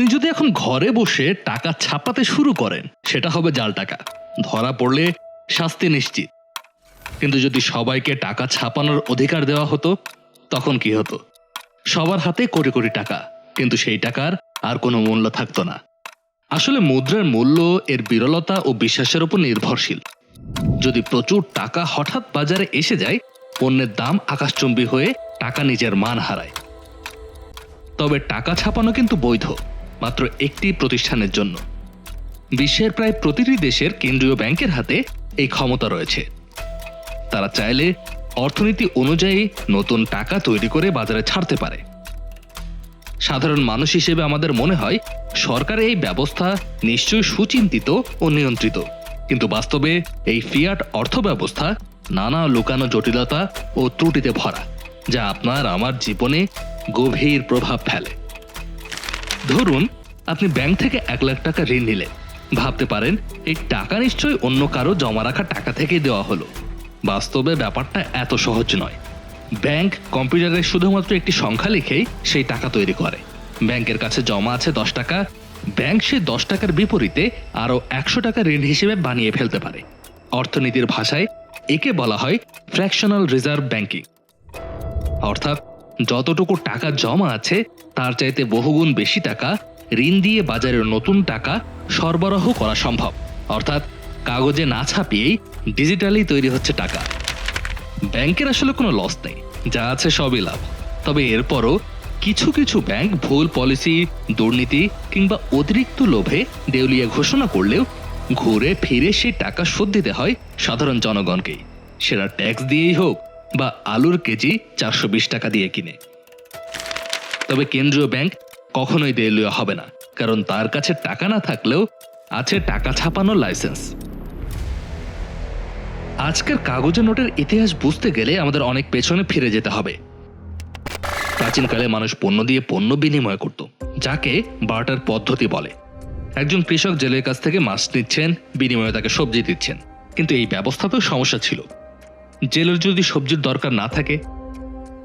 আপনি যদি এখন ঘরে বসে টাকা ছাপাতে শুরু করেন, সেটা হবে জাল টাকা। ধরা পড়লে শাস্তি নিশ্চিত। কিন্তু যদি সবাইকে টাকা ছাপানোর অধিকার দেওয়া হতো, তখন কি হতো? সবার হাতে কোটি কোটি টাকা, কিন্তু সেই টাকার আর কোনো মূল্য থাকতো না। আসলে মুদ্রার মূল্য এর বিরলতা ও বিশ্বাসের উপর নির্ভরশীল। যদি প্রচুর টাকা হঠাৎ বাজারে এসে যায়, পণ্যের দাম আকাশচুম্বী হয়ে টাকা নিজের মান হারায়। তবে টাকা ছাপানো কিন্তু বৈধ। মাত্র একটি প্রতিষ্ঠানের জন্য। বিশ্বের প্রায় প্রতিটি দেশের কেন্দ্রীয় ব্যাংকের হাতে এই ক্ষমতা রয়েছে। তারা চাইলে অর্থনীতি অনুযায়ী নতুন টাকা তৈরি করে বাজারে ছাড়তে পারে। সাধারণ মানুষ হিসেবে আমাদের মনে হয়, সরকারের এই ব্যবস্থা নিশ্চয়ই সুচিন্তিত ও নিয়ন্ত্রিত। কিন্তু বাস্তবে এই ফিয়াট অর্থ ব্যবস্থা নানা লুকানো জটিলতা ও ত্রুটিতে ভরা, যা আপনার আমার জীবনে গভীর প্রভাব ফেলে। ধরুন, আপনি ব্যাংক থেকে এক লাখ টাকা ঋণ নিলেন। ভাবতে পারেন, এই টাকা নিশ্চয়ই অন্য কারও জমা রাখা টাকা থেকেই দেওয়া হলো। বাস্তবে ব্যাপারটা এত সহজ নয়। ব্যাংক কম্পিউটারে শুধুমাত্র একটি সংখ্যা লিখেই সেই টাকা তৈরি করে। ব্যাংকের কাছে জমা আছে দশ টাকা। ব্যাংক সে দশ টাকার বিপরীতে আরও একশো টাকা ঋণ হিসেবে বানিয়ে ফেলতে পারে। অর্থনীতির ভাষায় একে বলা হয় ফ্র্যাকশনাল রিজার্ভ ব্যাংকিং অর্থাৎ যতটুকু টাকা জমা আছে, তার চাইতে বহুগুণ বেশি টাকা ঋণ দিয়ে বাজারের নতুন টাকা সরবরাহ করা সম্ভব। অর্থাৎ কাগজে না ছাপিয়েই ডিজিটালি তৈরি হচ্ছে টাকা। ব্যাংকের আসলে কোনো লস নেই, যা আছে সবই লাভ। তবে এরপরও কিছু কিছু ব্যাংক ভুল পলিসি দুর্নীতি কিংবা অতিরিক্ত লোভে দেউলিয়া ঘোষণা করলেও ঘুরে ফিরে সেই টাকা শোধ দিতে হয় সাধারণ জনগণকেই। সেটা ট্যাক্স দিয়েই হোক বা আলুর কেজি চারশো বিশ টাকা দিয়ে কিনে। তবে কেন্দ্রীয় ব্যাংক কখনোই দেউলিয়া হবে না, কারণ তার কাছে টাকা না থাকলেও আছে টাকা ছাপানোর লাইসেন্স। আজকের কাগজে নোটের ইতিহাস বুঝতে গেলে আমাদের অনেক পেছনে ফিরে যেতে হবে। প্রাচীনকালে মানুষ পণ্য দিয়ে পণ্য বিনিময় করত, যাকে বার্টার পদ্ধতি বলে। একজন কৃষক জেলের কাছ থেকে মাছ নিচ্ছেন, বিনিময়ে তাকে সবজি দিচ্ছেন, কিন্তু এই ব্যবস্থাতেও সমস্যা ছিল। জেলের যদি সবজির দরকার না থাকে,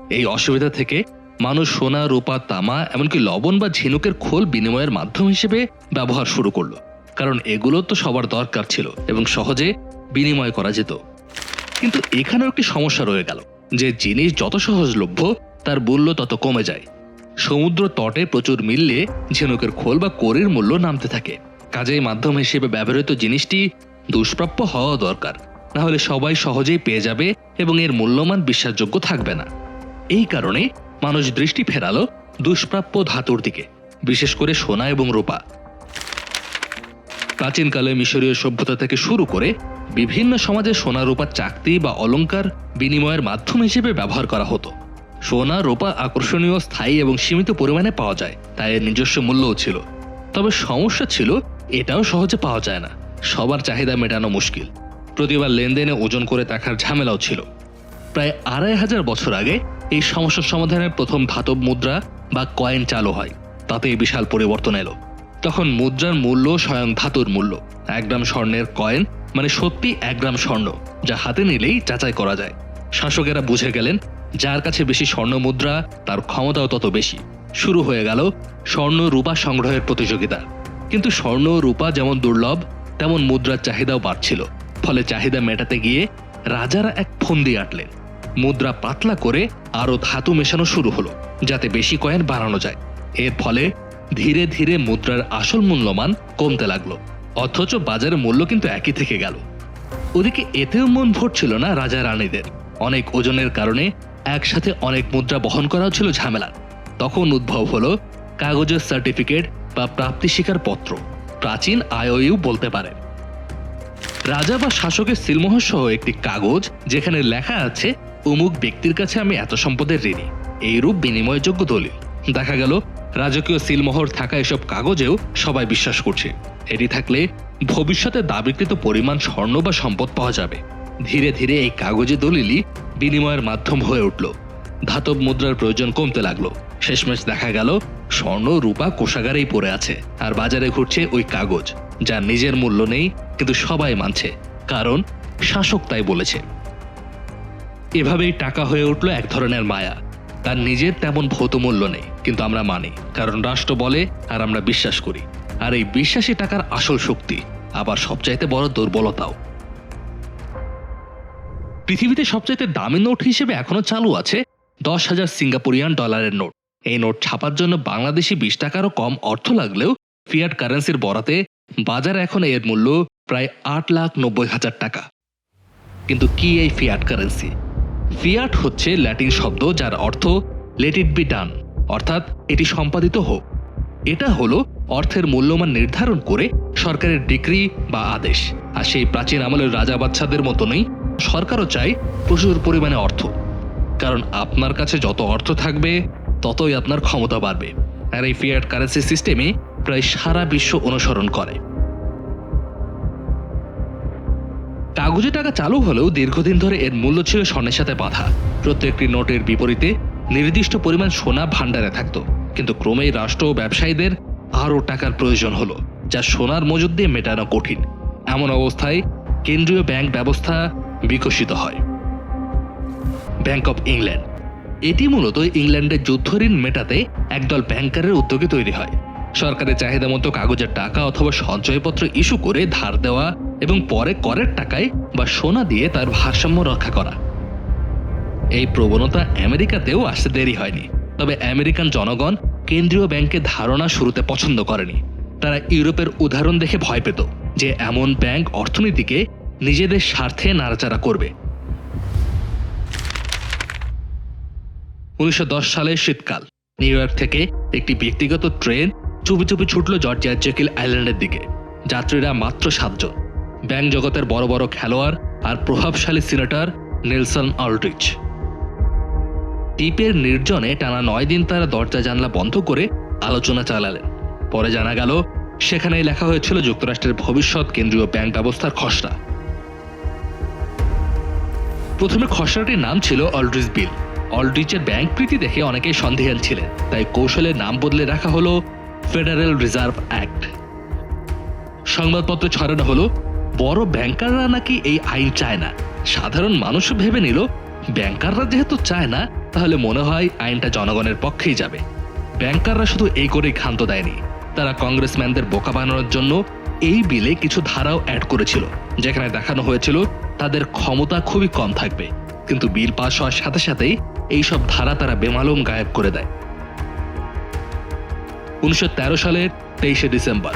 এই অসুবিধা থেকে মানুষ সোনা, রূপা, তামা, এমনকি লবণ বা ঝিনুকের খোল বিনিময়ের মাধ্যম হিসেবে ব্যবহার শুরু করল। কারণ এগুলো তো সবার দরকার ছিল এবং সহজে বিনিময় করা যেত। কিন্তু এখানেও একটি সমস্যা রয়ে গেল, যে জিনিস যত সহজলভ্য, তার মূল্য তত কমে যায়। সমুদ্র তটে প্রচুর মিললে ঝিনুকের খোল বা করির মূল্য নামতে থাকে। কাজেই মাধ্যম হিসেবে ব্যবহৃত জিনিসটি দুষ্প্রাপ্য হওয়া দরকার। না হলে সবাই সহজেই পেয়ে যাবে এবং এর মূল্যমান বিশ্বাসযোগ্য থাকবে না। এই কারণে মানুষ দৃষ্টি ফেরালো দুষ্প্রাপ্য ধাতুর দিকে, বিশেষ করে সোনা এবং রূপা। প্রাচীনকালে মিশরীয় সভ্যতা থেকে শুরু করে বিভিন্ন সমাজে সোনা রূপার চাকতি বা অলংকার বিনিময়ের মাধ্যম হিসেবে ব্যবহার করা হতো। সোনা, রূপা আকর্ষণীয়, স্থায়ী এবং সীমিত পরিমাণে পাওয়া যায়, তাই এর নিজস্ব মূল্যও ছিল। তবে সমস্যা ছিল, এটাও সহজে পাওয়া যায় না। সবার চাহিদা মেটানো মুশকিল। প্রতিবার লেনদেনে ওজন করে দেখার ঝামেলাও ছিল। প্রায় আড়াই হাজার বছর আগে এই সমস্যার সমাধানের প্রথম ধাতব মুদ্রা বা কয়েন চালু হয়। তাতে বিশাল পরিবর্তন এলো। তখন মুদ্রার মূল্য স্বয়ং ধাতুর মূল্য। এক গ্রাম স্বর্ণের কয়েন মানে সত্যি এক গ্রাম স্বর্ণ, যা হাতে নিলেই যাচাই করা যায়। শাসকেরা বুঝে গেলেন, যার কাছে বেশি স্বর্ণ মুদ্রা, তার ক্ষমতাও তত বেশি। শুরু হয়ে গেল স্বর্ণ রূপা সংগ্রহের প্রতিযোগিতা। কিন্তু স্বর্ণ রূপা যেমন দুর্লভ, তেমন মুদ্রার চাহিদাও বাড়ছিল। ফলে চাহিদা মেটাতে গিয়ে রাজারা এক ফন্দি আটলেন। মুদ্রা পাতলা করে আরও ধাতু মেশানো শুরু হলো, যাতে বেশি কয়েন বাড়ানো যায়। এর ফলে ধীরে ধীরে মুদ্রার আসল মূল্যমান কমতে লাগল, অথচ বাজারের মূল্য কিন্তু একই থেকে গেল। ওদিকে এতেও মন ভরছিল না রাজা রানীদের। অনেক ওজনের কারণে একসাথে অনেক মুদ্রা বহন করাও ছিল ঝামেলা। তখন উদ্ভব হলো কাগজের সার্টিফিকেট বা প্রাপ্তি স্বীকার পত্র প্রাচীন আয়ইউ বলতে পারে রাজা বা শাসকের সিলমোহর সহ একটি কাগজ যেখানে লেখা আছে, অমুক ব্যক্তির কাছে আমি এত সম্পদের ঋণী। এইরূপ বিনিময়যোগ্য দলিল। দেখা গেল, রাজকীয় সিলমোহর থাকা এসব কাগজেও সবাই বিশ্বাস করছে। এটি থাকলে ভবিষ্যতে দাবিকৃত পরিমাণ স্বর্ণ বা সম্পদ পাওয়া যাবে। ধীরে ধীরে এই কাগজে দলিলই বিনিময়ের মাধ্যম হয়ে উঠল। ধাতব মুদ্রার প্রয়োজন কমতে লাগল। শেষমেশ দেখা গেল, স্বর্ণ, রূপা, কোষাগারেই পড়ে আছে। আর বাজারে ঘুরছে ওই কাগজ। যার নিজের মূল্য নেই, কিন্তু সবাই মানছে। কারণ শাসক তাই বলেছে। এভাবেই টাকা হয়ে উঠল এক ধরনের মায়া। তার নিজের তেমন ভৌত মূল্য নেই, কিন্তু আমরা মানি। কারণ রাষ্ট্র বলে, আর আমরা বিশ্বাস করি। আর এই বিশ্বাসী টাকার আসল শক্তি, আবার সবচাইতে বড় দুর্বলতাও। পৃথিবীতে সবচাইতে দামি নোট হিসেবে এখনও চালু আছে দশ হাজার সিঙ্গাপুরিয়ান ডলারের নোট। এই নোট ছাপার জন্য বাংলাদেশি বিশ টাকারও কম অর্থ লাগলেও ফিয়াট কারেন্সির বরাতে বাজারে এখন এর মূল্য প্রায় আট লাখ নব্বই হাজার টাকা। কিন্তু কি এই ফিয়াট কারেন্সি ফিয়াট হচ্ছে ল্যাটিন শব্দ যার অর্থ লেট ইট বি ডান অর্থাৎ এটি সম্পাদিত হোক। এটা হলো অর্থের মূল্যমান নির্ধারণ করে সরকারের ডিক্রি বা আদেশ। আর সেই প্রাচীন আমলের রাজা বাচ্চাদের মতনই সরকারও চায় প্রচুর পরিমাণে অর্থ। কারণ আপনার কাছে যত অর্থ থাকবে, ততই আপনার ক্ষমতা বাড়বে। আর এই ফিয়াট কারেন্সি সিস্টেমে প্রায় সারা বিশ্ব অনুসরণ করে। কাগজে টাকা চালু হলেও দীর্ঘদিন ধরে এর মূল্য ছিল স্বর্ণের সাথে বাঁধা। প্রত্যেকটি নোটের বিপরীতে নির্দিষ্ট পরিমাণ সোনা ভাণ্ডারে থাকত। কিন্তু ক্রমেই রাষ্ট্র ও ব্যবসায়ীদের আরও টাকার প্রয়োজন হলো, যা সোনার মজুদ দিয়ে মেটানো কঠিন। এমন অবস্থায় কেন্দ্রীয় ব্যাংক ব্যবস্থা বিকশিত হয়। Bank of England. এটি মূলত ইংল্যান্ডের যুদ্ধ ঋণ মেটাতে একদল ব্যাংকারের উদ্যোগে তৈরি হয়। সরকারের চাহিদা মতো কাগজের টাকা অথবা সঞ্চয়পত্র ইস্যু করে ধার দেওয়া এবং পরে করের টাকায় বা সোনা দিয়ে তার ভারসাম্য রক্ষা করা। এই প্রবণতা আমেরিকাতেও আসতে দেরি হয়নি, তবে আমেরিকান জনগণ কেন্দ্রীয় ব্যাংকের ধারণা শুরুতে পছন্দ করেনি। তারা ইউরোপের উদাহরণ দেখে ভয় পেত যে এমন ব্যাংক অর্থনীতিকে নিজেদের স্বার্থে নাড়াচাড়া করবে। উনিশশো সালের শীতকাল। নিউ ইয়র্ক থেকে একটি ব্যক্তিগত ট্রেন চুপি চুপি ছুটল জর্জিয়ার জেকিল আইল্যান্ডের দিকে। যাত্রীরা মাত্র সাতজন। ব্যাংক জগতের বড় বড় খেলোয়াড় আর প্রভাবশালী সিনেটর নেলসন অলড্রিচ দ্বীপের নির্জনে টানা নয় দিন তারা দরজা জানলা বন্ধ করে আলোচনা চালালেন। পরে জানা গেল, সেখানেই লেখা হয়েছিল যুক্তরাষ্ট্রের ভবিষ্যৎ কেন্দ্রীয় ব্যাংক ব্যবস্থার খসড়া। প্রথমে খসড়াটির নাম ছিল অলড্রিচ বিল। অলড্রিচের ব্যাংক প্রীতি দেখে অনেকেই সন্দেহান ছিলেন। তাই কৌশলের নাম বদলে রাখা হলো ফেডারেল রিজার্ভ অ্যাক্ট সংবাদপত্র ছড়ানো হলো, বড় ব্যাংকাররা নাকি এই আইন চায় না? সাধারণ মানুষ ভেবে নিল, ব্যাংকাররা যেহেতু চায় না, তাহলে মনে হয় আইনটা জনগণের পক্ষেই যাবে। ব্যাংকাররা শুধু এই করেই ক্ষান্ত দেয়নি, তারা কংগ্রেসম্যানদের বোকা বানানোর জন্য এই বিলে কিছু ধারাও অ্যাড করেছিল, যেখানে দেখানো হয়েছিল তাদের ক্ষমতা খুবই কম থাকবে। কিন্তু বিল পাশ হওয়ার সাথে সাথেই এইসব ধারা তারা বেমালুম গায়েব করে দেয়। উনিশশো তেরো সালের তেইশে ডিসেম্বর।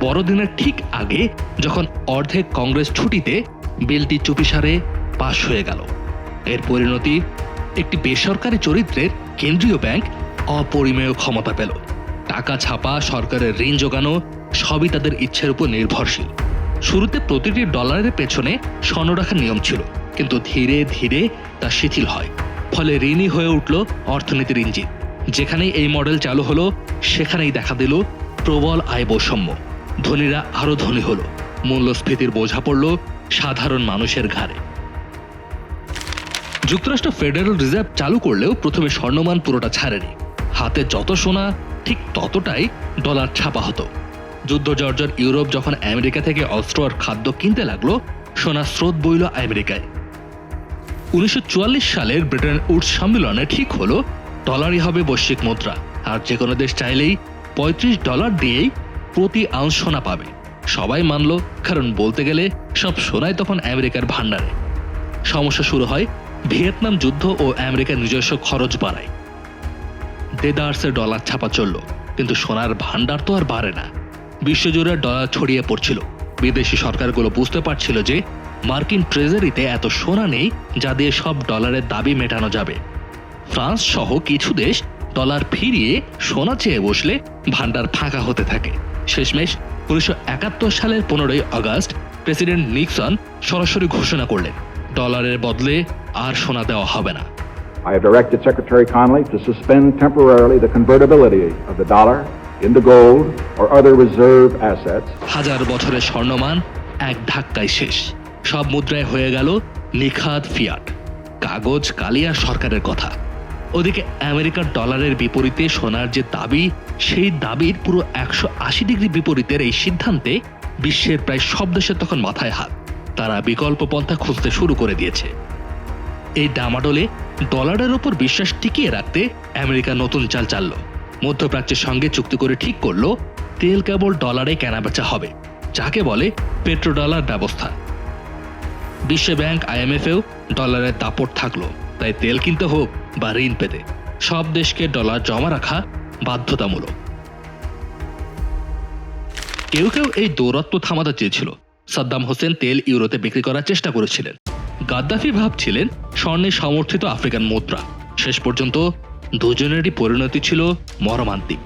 বড়দিনের ঠিক আগে যখন অর্ধেক কংগ্রেস ছুটিতে বিলটি চুপিসারে পাশ হয়ে গেল, এর পরিণতি একটি বেসরকারি চরিত্রের কেন্দ্রীয় ব্যাংক অপরিমেয় ক্ষমতা পেল। টাকা ছাপা, সরকারের ঋণ জোগানো, সবই তাদের ইচ্ছের উপর নির্ভরশীল। শুরুতে প্রতিটি ডলারের পেছনে স্বর্ণ রাখার নিয়ম ছিল। কিন্তু ধীরে ধীরে তা শিথিল হয়। ফলে ঋণই হয়ে উঠল অর্থনীতির ইঞ্জিন। যেখানেই এই মডেল চালু হলো, সেখানেই দেখা দিল প্রবল আয় বৈষম্য। ধনীরা আরও ধনী হলো। মূল্যস্ফীতির বোঝা পড়ল সাধারণ মানুষের ঘাড়ে। যুক্তরাষ্ট্র ফেডারেল রিজার্ভ চালু করলেও প্রথমে স্বর্ণমান পুরোটা ছাড়েনি। হাতে যত সোনা, ঠিক ততটাই ডলার ছাপা হতো। যুদ্ধ জর্জর ইউরোপ যখন আমেরিকা থেকে অস্ত্র আর খাদ্য কিনতে লাগল, সোনার স্রোত বইল আমেরিকায়। উনিশশো চুয়াল্লিশ সালের ব্রিটেন উডস সম্মেলনে ঠিক হলো, ডলারই হবে বৈশ্বিক মুদ্রা। আর যে কোনো দেশ চাইলেই পঁয়ত্রিশ ডলার দিয়েই প্রতি আউন্স সোনা পাবে। সবাই মানলো, কারণ বলতে গেলে সব সোনাই তখন আমেরিকার ভান্ডারে সমস্যা শুরু হয় ভিয়েতনাম যুদ্ধ ও আমেরিকার নিজস্ব খরচ বাড়ায়। দেদার্সে ডলার ছাপা চলল, কিন্তু সোনার ভান্ডার তো আর বাড়ে না। বিশ্বজুড়ে ডলার ছড়িয়ে পড়ছিল। বিদেশি সরকারগুলো বুঝতে পারছিল যে মার্কিন ট্রেজারিতে এত সোনা নেই যা দিয়ে সব ডলারের দাবি মেটানো যাবে। ফ্রান্স সহ কিছু দেশ ডলার ফিরিয়ে সোনা চেয়ে বসলে ভান্ডার ফাঁকা হতে থাকে। শেষমেশ উনিশশো একাত্তর সালের পনেরোই আগস্ট প্রেসিডেন্ট নিক্সন সরাসরি ঘোষণা করলেন ডলারের বদলে আর সোনা দেওয়া হবে না। I have directed Secretary Connolly to suspend temporarily the convertibility of the dollar into gold or other reserve assets. হাজার বছরের স্বর্ণমান এক ধাক্কায় শেষ। সব মুদ্রায় হয়ে গেল নিখাত ফিয়াট, কাগজ কালিয়া সরকারের কথা। ওদিকে আমেরিকার ডলারের বিপরীতে সোনার যে দাবি, সেই দাবির পুরো একশো আশি ডিগ্রি বিপরীতের এই সিদ্ধান্তে বিশ্বের প্রায় সব দেশের তখন মাথায় হাত। তারা বিকল্প পন্থা খুঁজতে শুরু করে দিয়েছে। এই ডামাডোলে ডলারের ওপর বিশ্বাস টিকিয়ে রাখতে আমেরিকা নতুন চাল চাললো। মধ্যপ্রাচ্যের সঙ্গে চুক্তি করে ঠিক করল, তেল কেবল ডলারে কেনাবেচা হবে, যাকে বলে পেট্রো ডলার ব্যবস্থা। বিশ্ব ব্যাংক আইএমএফেও ডলারের দাপট থাকল। তাই তেল কিনতে হোক বা ঋণ পেতে, সব দেশকে ডলার জমা রাখা বাধ্যতামূলক। কেউ কেউ এই দৌরত্ব থামাতে চেয়েছিল। সাদ্দাম হোসেন তেল ইউরোতে বিক্রি করার চেষ্টা করেছিলেন। গাদ্দাফি ভাবছিলেন স্বর্ণে সমর্থিত আফ্রিকান মুদ্রা। শেষ পর্যন্ত দুজনেরই পরিণতি ছিল মর্মান্তিক।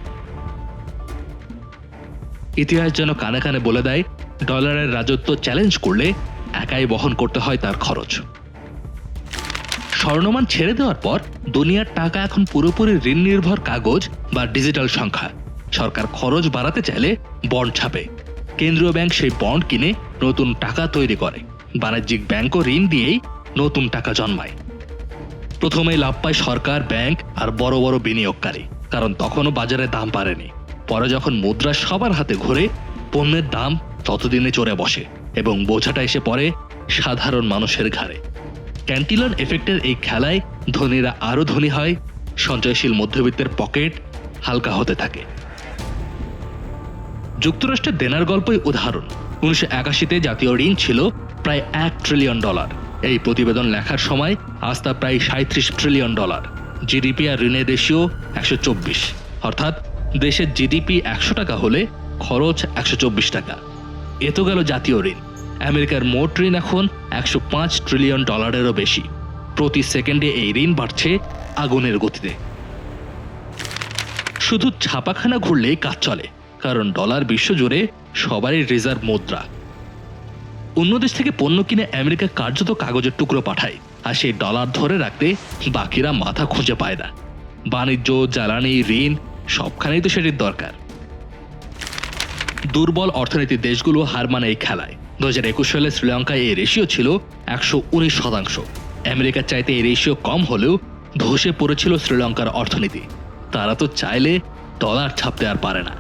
ইতিহাস যেন কানে কানে বলে দেয়, ডলারের রাজত্ব চ্যালেঞ্জ করলে একাই বহন করতে হয় তার খরচ। স্বর্ণমান ছেড়ে দেওয়ার পর দুনিয়ার টাকা এখন পুরোপুরি ঋণ নির্ভর কাগজ বা ডিজিটাল সংখ্যা। সরকার খরচ বাড়াতে চাইলে বন্ড ছাপে। কেন্দ্রীয় ব্যাংক সেই বন্ড কিনে নতুন টাকা তৈরি করে। বাণিজ্যিক ব্যাংকও ঋণ দিয়েই নতুন টাকা জন্মায়। প্রথমে লাভ পায় সরকার, ব্যাংক আর বড় বড় বিনিয়োগকারী, কারণ তখনও বাজারে দাম বাড়েনি। পরে যখন মুদ্রা সবার হাতে ঘুরে, পণ্যের দাম ততদিনে চড়ে বসে। এবং বোঝাটা এসে পড়ে সাধারণ মানুষের ঘাড়ে। ক্যান্টিলন এফেক্টের এই খেলায় ধনীরা আরও ধনী হয়, সঞ্চয়শীল মধ্যবিত্তের পকেট হালকা হতে থাকে। যুক্তরাষ্ট্রের দেনার গল্পই উদাহরণ। উনিশশো একাশিতে জাতীয় ঋণ ছিল প্রায় এক ট্রিলিয়ন ডলার। এই প্রতিবেদন লেখার সময় তা প্রায় সাঁত্রিশ ট্রিলিয়ন ডলার। জিডিপি আর ঋণের রেশিও একশো চব্বিশ। অর্থাৎ দেশের জিডিপি একশো টাকা হলে খরচ একশো চব্বিশ টাকা। এ তো গেল জাতীয় ঋণ। আমেরিকার মোট ঋণ এখন একশো পাঁচ ট্রিলিয়ন ডলারেরও বেশি। প্রতি সেকেন্ডে এই ঋণ বাড়ছে আগুনের গতিতে। শুধু ছাপাখানা ঘুরলেই কাজ চলে, কারণ ডলার বিশ্বজুড়ে সবারই রিজার্ভ মুদ্রা। অন্য দেশ থেকে পণ্য কিনে আমেরিকা কার্যত কাগজের টুকরো পাঠায়, আর সেই ডলার ধরে রাখতে বাকিরা মাথা খুঁজে পায় না। বাণিজ্য, জ্বালানি, ঋণ, সবখানেই তো সেটির দরকার। দুর্বল অর্থনীতির দেশগুলো হার মানে এই খেলায়। দু হাজার একুশ সালে শ্রীলঙ্কায় এই রেশিও ছিল একশো উনিশ শতাংশ। আমেরিকার চাইতে এই রেশিও কম হলেও ধসে পড়েছিল শ্রীলঙ্কার অর্থনীতি। তারা তো চাইলে ডলার ছাপতে আর পারে না।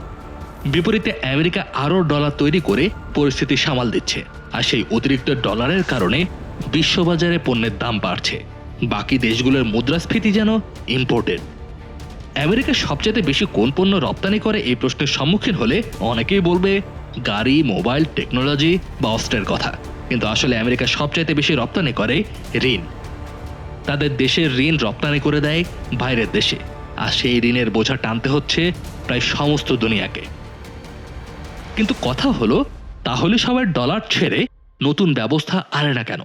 বিপরীতে আমেরিকা আরও ডলার তৈরি করে পরিস্থিতি সামাল দিচ্ছে, আর সেই অতিরিক্ত ডলারের কারণে বিশ্ববাজারে পণ্যের দাম বাড়ছে। বাকি দেশগুলোর মুদ্রাস্ফীতি যেন ইম্পোর্টেড আমেরিকা সবচেয়ে বেশি কোন পণ্য রপ্তানি করে এই প্রশ্নের সম্মুখীন হলে অনেকেই বলবে গাড়ি, মোবাইল, টেকনোলজি বা অস্ত্রের কথা। কিন্তু আসলে আমেরিকা সবচাইতে বেশি রপ্তানি করে ঋণ। তাদের দেশের ঋণ রপ্তানি করে দেয় বাইরের দেশে। আর সেই ঋণের বোঝা টানতে হচ্ছে প্রায় সমস্ত দুনিয়াকে। কিন্তু কথা হলো, তাহলে সবাই ডলার ছেড়ে নতুন ব্যবস্থা আনে না কেন?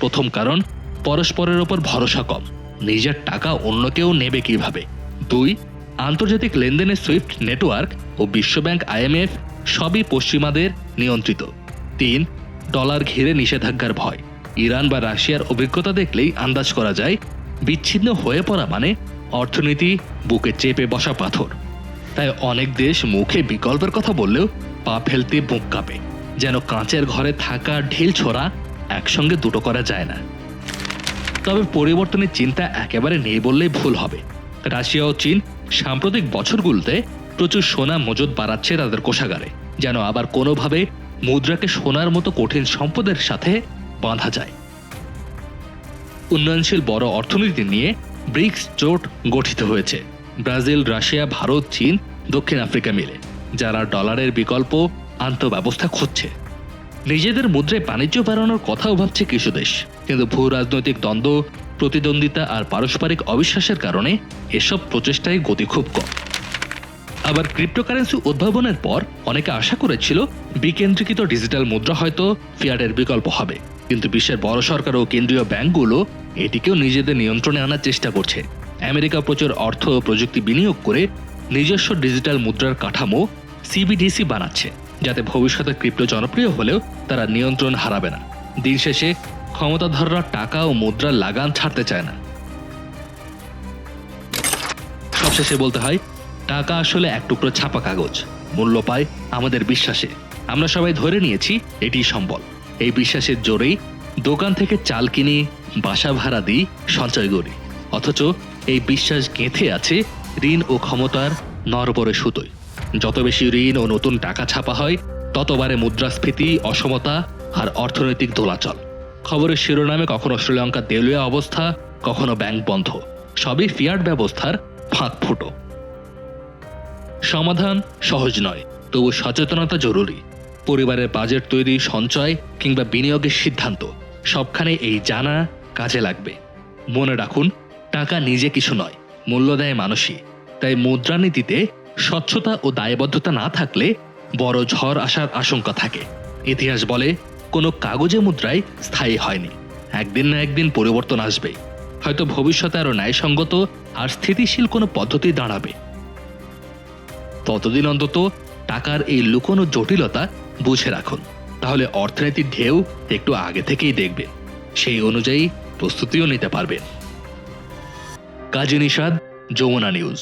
প্রথম কারণ, পরস্পরের ওপর ভরসা কম। নিজের টাকা অন্য কেউ নেবে কীভাবে? দুই, আন্তর্জাতিক লেনদেনের সুইফট নেটওয়ার্ক ও বিশ্বব্যাংক আইএমএফ সবই পশ্চিমাদের নিয়ন্ত্রিত। তিন, ডলার ঘিরে নিষেধাজ্ঞার ভয়। ইরান বা রাশিয়ার অভিজ্ঞতা দেখলেই আন্দাজ করা যায়, বিচ্ছিন্ন হয়ে পড়া মানে অর্থনীতি বুকে চেপে বসা পাথর। তাই অনেক দেশ মুখে বিকল্পের কথা বললেও পা ফেলতে বুক কাঁপে। যেন কাঁচের ঘরে থাকা ঢিল ছোড়া একসঙ্গে দুটো করা যায় না। তবে পরিবর্তনের চিন্তা একেবারে নেই বললেই ভুল হবে। রাশিয়া ও চীন সাম্প্রতিক বছরগুলোতে প্রচুর সোনা মজুদ বাড়াচ্ছে তাদের কোষাগারে, যেন আবার কোনোভাবে মুদ্রাকে সোনার মতো কঠিন সম্পদের সাথে বাঁধা যায়। উন্নয়নশীল বড় অর্থনীতি নিয়ে ব্রিক্স জোট গঠিত হয়েছে। ব্রাজিল, রাশিয়া, ভারত, চীন, দক্ষিণ আফ্রিকা মিলে, যারা ডলারের বিকল্প আন্তঃব্যবস্থা খুঁজছে। নিজেদের মুদ্রায় বাণিজ্য বাড়ানোর কথাও ভাবছে কিছু দেশ। কিন্তু ভূ রাজনৈতিক দ্বন্দ্ব, প্রতিদ্বন্দ্বিতা আর পারস্পরিক অবিশ্বাসের কারণে এসব প্রচেষ্টায় গতি খুব কম। আবার ক্রিপ্টোকারেন্সি উদ্ভাবনের পর অনেকে আশা করেছিল বিকেন্দ্রীকৃত ডিজিটাল মুদ্রা হয়তো ফিয়াটের বিকল্প হবে। কিন্তু বিশ্বের বড় সরকার ও কেন্দ্রীয় ব্যাংকগুলো এটিকেও নিজেদের নিয়ন্ত্রণে আনার চেষ্টা করছে। আমেরিকা প্রচুর অর্থ ও প্রযুক্তি বিনিয়োগ করে নিজস্ব ডিজিটাল মুদ্রার কাঠামো সিবিডিসি বানাচ্ছে, যাতে ভবিষ্যতে ক্রিপ্টো জনপ্রিয় হলেও তারা নিয়ন্ত্রণ হারাবে না। দিন শেষে ক্ষমতাধররা টাকা ও মুদ্রার লাগান ছাড়তে চায় না। সবশেষে বলতে হয়, টাকা আসলে এক টুকরো ছাপা কাগজ। মূল্য পায় আমাদের বিশ্বাসে। আমরা সবাই ধরে নিয়েছি এটি সম্বল। এই বিশ্বাসের জোরেই দোকান থেকে চাল কিনি, বাসা ভাড়া দিই, সঞ্চয় করি। অথচ এই বিশ্বাস গেঁথে আছে ঋণ ও ক্ষমতার নরবরে সুতোয়। যত বেশি ঋণ ও নতুন টাকা ছাপা হয়, ততবারে মুদ্রাস্ফীতি, অসমতা আর অর্থনৈতিক দোলাচল। খবরের শিরোনামে কখনো শ্রীলঙ্কার দেউলিয়া অবস্থা, কখনো ব্যাংক বন্ধ। সবই ফিয়াট ব্যবস্থার ফাঁক ফুটো। সমাধান সহজ নয়, তবু সচেতনতা জরুরি। পরিবারের বাজেট তৈরি সঞ্চয় কিংবা বিনিয়োগের সিদ্ধান্ত, সবখানে এই জানা কাজে লাগবে। মনে রাখুন, টাকা নিজে কিছু নয়, মূল্য দেয় মানুষই। তাই মুদ্রানীতিতে স্বচ্ছতা ও দায়বদ্ধতা না থাকলে বড় ঝড় আসার আশঙ্কা থাকে। ইতিহাস বলে কোনো কাগজে মুদ্রাই স্থায়ী হয়নি। একদিন না একদিন পরিবর্তন আসবে। হয়তো ভবিষ্যতে আরও ন্যায়সঙ্গত আর স্থিতিশীল কোনো পদ্ধতি দাঁড়াবে। ততদিন অন্তত টাকার এই লুকোনো জটিলতা বুঝে রাখুন। তাহলে অর্থনীতির ঢেউ একটু আগে থেকেই দেখবেন সেই অনুযায়ী প্রস্তুতিও নিতে পারবেন কাজী নিষাদ, যমুনা নিউজ।